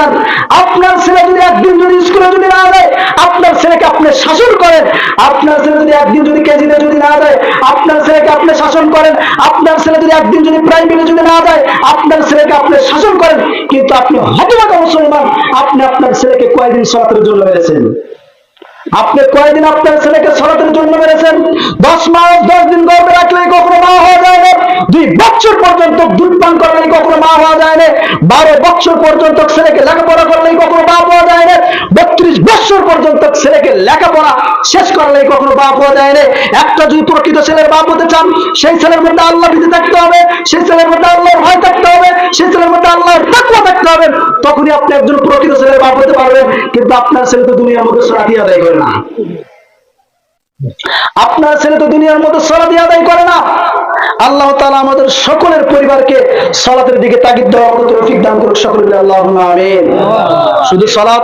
যান আপনার ছেলে যদি একদিন যদি স্কুলে যদি না যায়, আপনার ছেলেকে আপনি শাসন করেন। আপনার ছেলে যদি একদিন যদি কেজিতে যদি না যায়, আপনার ছেলেকে আপনি শাসন করেন। আপনার ছেলে যদি একদিন যদি প্রাইমারি যদি না যায়, আপনার ছেলেকে আপনি শাসন করেন। কিন্তু আপনি হতভাগা মুসলমান। আপনি আপনার ছেলেকে কয়দিন সলাতের জন্য মেরেছেন? আপনি কয়দিন আপনার ছেলেকে সলাতের জন্য মেরেছেন? দশ মাস, দশ দিন গর্বে রাখলে কখনো মা হওয়া যায় না। দুই বছর পর্যন্ত দুধ পান করলেই কখনো মা হওয়া যায় না। বারো বছর পর্যন্ত ছেলেকে লেখাপড়া করলেই কখনো মা হওয়া যায় না। বত্রিশ বছর পর্যন্ত ছেলেকে লেখাপড়া শেষ করলেই কখনো বাপ হওয়া যায় না। একটা যদি প্রকৃত ছেলের বাপ হতে চান, সেই ছেলের মধ্যে আল্লাহ ভীতি থাকতে হবে, সেই ছেলের মধ্যে আল্লাহর ভয় থাকতে হবে, সেই ছেলের মধ্যে আল্লাহর তাকওয়া থাকতে হবে, তখনই আপনি একজন প্রকৃত ছেলের বাপ হতে পারবেন। কিন্তু আপনার ছেলে তো দুনিয়ার মধ্যে সরাতি আদায় করে না। আপনার ছেলে তো দুনিয়ার মধ্যে সলাতি আদায় করে না। আল্লাহ তালা আমাদের সকলের পরিবারকে সলাতের দিকে তাগিদ দেওয়ার মতো তৌফিক দান করুক সকলে আল্লাহ আমিন। শুধু সলাত